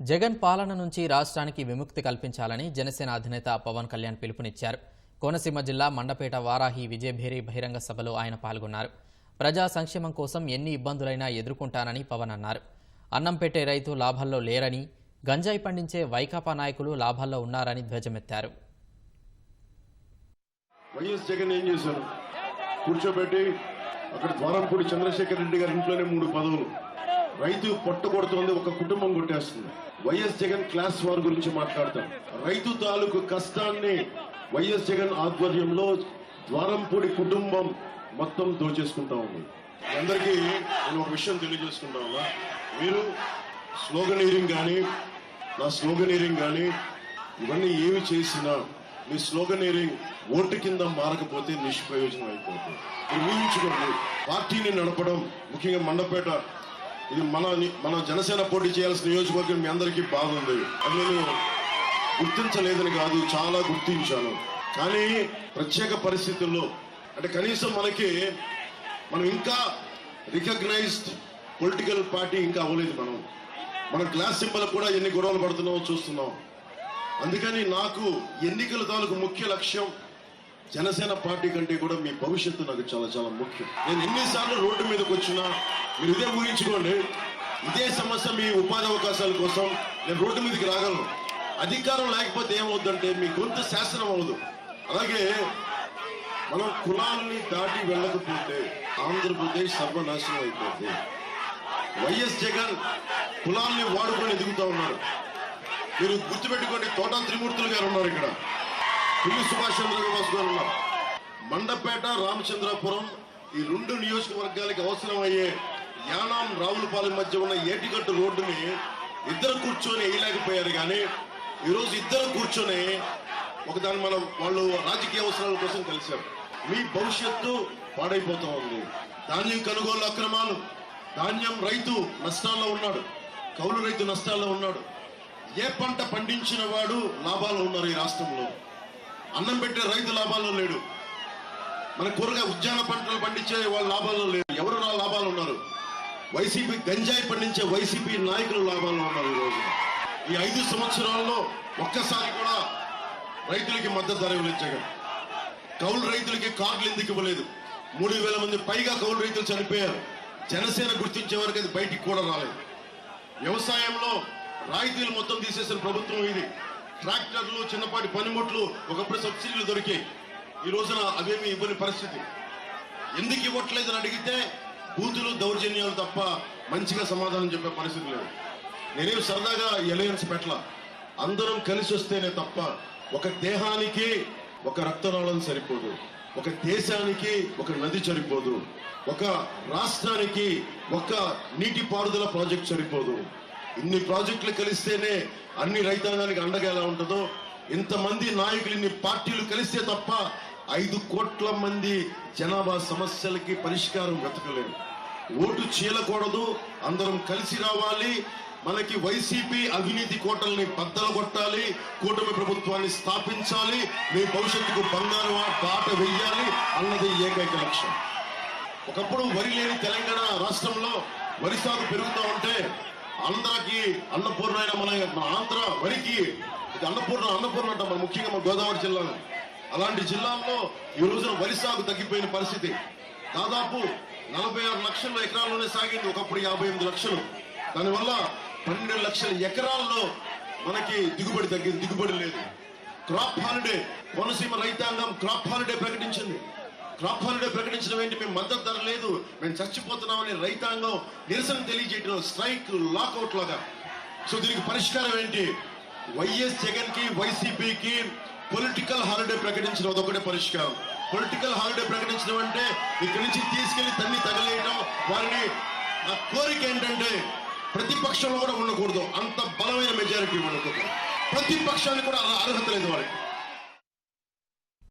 జగన్ పాలన నుంచి రాష్ట్రానికి విముక్తి కల్పించాలని జనసేన అధినేత పవన్ కళ్యాణ్ పిలుపునిచ్చారు. కోనసీమ జిల్లా మండపేట వారాహి విజయభేరి బహిరంగ సభలో ఆయన పాల్గొన్నారు. ప్రజా సంక్షేమం కోసం ఎన్ని ఇబ్బందులైనా ఎదుర్కొంటానని పవన్ అన్నారు. అన్నం పెట్టే రైతు లాభాల్లో లేరని గంజాయి పండించే వైకాపా నాయకులు లాభాల్లో ఉన్నారని ధ్వజమెత్తారు. వైఎస్ జగన్ ఏం చేశారు? కూర్చోబెట్టి అక్కడ ద్వారంపూడి చంద్రశేఖర్ రెడ్డి గారి ఇంట్లోనే మూడు పదవులు. రైతు పట్టుకొడుతోంది ఒక కుటుంబం కొట్టేస్తుంది. వైఎస్ జగన్ క్లాస్ వార్ గురించి మాట్లాడతాం. రైతు తాలూకు కష్టాన్ని వైఎస్ జగన్ ఆధ్వర్యంలో ద్వారంపూడి కుటుంబం మొత్తం దోచేసుకుంటా ఉంది. అందరికీ నేను ఒక విషయం తెలియజేసుకుంటా ఉన్నా. మీరు స్లోగనీరింగ్ కానీ నా స్లోగనీరింగ్ కానీ ఇవన్నీ ఏమి చేసినా మీ స్లోగనీరింగ్ ఓటు కింద మారకపోతే నిష్ప్రయోజనం అయిపోతుంది. ఊహించుకోండి పార్టీని నడపడం ముఖ్యంగా మండపేట ఇది మన మన జనసేన పోటీ చేయాల్సిన నియోజకవర్గం మీ అందరికీ బాగుంది అది నేను గుర్తించలేదని కాదు చాలా గుర్తించాను. కానీ ప్రత్యేక పరిస్థితుల్లో అంటే కనీసం మనకి మనం ఇంకా రికగ్నైజ్డ్ పొలిటికల్ పార్టీ ఇంకా అవ్వలేదు మనం. మన క్లాస్ సింబల్ కూడా ఎన్ని గొడవలు పడుతున్నామో చూస్తున్నాం. అందుకని నాకు ఎన్నికల తాలూకు ముఖ్య లక్ష్యం జనసేన పార్టీ కంటే కూడా మీ భవిష్యత్తు నాకు చాలా చాలా ముఖ్యం. నేను ఎన్నిసార్లు రోడ్డు మీదకి వచ్చినా మీరు ఇదే ఊహించుకోండి. ఇదే సమస్య మీ ఉపాధి అవకాశాల కోసం నేను రోడ్డు మీదకి రాగలను. అధికారం లేకపోతే ఏమవుద్దంటే మీ గొంత శాసనం అవ్వదు. అలాగే మనం కులాలని దాటి వెళ్ళకపోతే ఆంధ్రప్రదేశ్ సర్వనాశనం అయిపోతుంది వైఎస్ జగన్ కులాల్ని వాడుకొని ఎదుగుతా ఉన్నారు. మీరు గుర్తుపెట్టుకోండి తోటా త్రిమూర్తులు గారు ఉన్నారు ఇక్కడ. పిల్లి సుభాష్ చంద్రబోస్ గారు ఉన్నారు. మండపేట రామచంద్రపురం ఈ రెండు నియోజకవర్గాలకి అవసరమయ్యే యానాం రావులపాలెం మధ్య ఉన్న ఏటిగట్టు రోడ్డుని ఇద్దరు కూర్చొని వేయలేకపోయారు కానీ ఈరోజు ఇద్దరు కూర్చొని ఒకదాన్ని మనం వాళ్ళు రాజకీయ అవసరాల కోసం కలిశారు. మీ భవిష్యత్తు పాడైపోతా ఉంది. ధాన్యం కొనుగోలు అక్రమాలు ధాన్యం రైతు నష్టాల్లో ఉన్నాడు కౌలు రైతు నష్టాల్లో ఉన్నాడు. ఏ పంట పండించిన వాడు లాభాలు ఉన్నారు ఈ రాష్ట్రంలో? అన్నం పెట్టే రైతు లాభాల్లో లేడు. మన కూరగాయ ఉద్యాన పంటలు పండించే వాళ్ళ లాభాల్లో లేడు ఎవరు నా లాభాలు ఉన్నారు? వైసీపీ గంజాయి పండించే వైసీపీ నాయకులు లాభాలు ఉన్నారు ఈ ఈ ఐదు సంవత్సరాల్లో ఒక్కసారి కూడా రైతులకి మద్దతు ధర ఇవ్వలేదు కౌలు రైతులకి కార్డులు ఎందుకు ఇవ్వలేదు? మూడు వేల మంది పైగా కౌలు రైతులు చనిపోయారు. జనసేన గుర్తించే వరకు అది బయటికి కూడా రాలేదు. వ్యవసాయంలో రాయితీలు మొత్తం తీసేసిన ప్రభుత్వం ఇది. ట్రాక్టర్లు చిన్నపాటి పనిముట్లు ఒకప్పుడు సబ్సిడీలు దొరికాయి. ఈ రోజున అవేమి ఇవ్వని పరిస్థితి. ఎందుకు ఇవ్వట్లేదని అడిగితే బూతులు దౌర్జన్యాలు తప్ప మంచిగా సమాధానం చెప్పే పరిస్థితి లేదు. నేనేం సరదాగా ఎలయన్స్ పెట్ల అందరం కలిసి వస్తేనే తప్ప ఒక దేహానికి ఒక రక్తనాళం సరిపోదు. ఒక దేశానికి ఒక నది సరిపోదు. ఒక రాష్ట్రానికి ఒక నీటి పారుదల ప్రాజెక్ట్ సరిపోదు. ఇన్ని ప్రాజెక్టులు కలిస్తేనే అన్ని రైతాంగానికి అండగా ఎలా ఉంటుందో ఇంతమంది నాయకులు ఇన్ని పార్టీలు కలిస్తే తప్ప ఐదు కోట్ల మంది జనాభా సమస్యలకి పరిష్కారం వెతకలేదు ఓటు చీలకూడదు అందరం కలిసి రావాలి మనకి వైసీపీ అవినీతి కోటల్ని బద్దలు కొట్టాలి కూటమి ప్రభుత్వాన్ని స్థాపించాలి మీ భవిష్యత్తుకు బంగారు బాట వెయ్యాలి అన్నది ఏకైక లక్ష్యం. ఒకప్పుడు వరి లేని తెలంగాణ రాష్ట్రంలో వరి సాగు పెరుగుతూ ఉంటే అందరికి అన్నపూర్ణ మన ఆంధ్ర వరికి ఇది అన్నపూర్ణ అన్నపూర్ణ అంటాం మన ముఖ్యంగా మన గోదావరి జిల్లాలో. అలాంటి జిల్లాల్లో ఈ రోజున వరి సాగు తగ్గిపోయిన పరిస్థితి. దాదాపు నలభై ఆరు లక్షల ఎకరాల్లోనే సాగింది ఒకప్పుడు యాభై ఎనిమిది లక్షలు. దానివల్ల పన్నెండు లక్షల ఎకరాల్లో మనకి దిగుబడి తగ్గింది దిగుబడి లేదు. క్రాప్ హాలిడే కోనసీమ రైతాంగం క్రాప్ హాలిడే ప్రకటించింది. క్రాప్ హాలిడే ప్రకటించడం ఏంటి? మేము మద్దతు ధర లేదు మేము చచ్చిపోతున్నామని రైతాంగం నిరసన తెలియజేయడం స్ట్రైక్ లాకౌట్ లాగా. సో దీనికి పరిష్కారం ఏంటి? వైఎస్ జగన్కి వైసీపీకి పొలిటికల్ హాలిడే ప్రకటించడం అదొకటే పరిష్కారం. పొలిటికల్ హాలిడే ప్రకటించడం అంటే ఇక్కడి నుంచి తీసుకెళ్ళి తన్ని తగలేయడం వారిని నా కోరిక ఏంటంటే ప్రతిపక్షంలో కూడా ఉండకూడదు. అంత బలమైన మెజారిటీ ఉండకూడదు ప్రతిపక్షానికి కూడా అర్హత లేదు వారికి.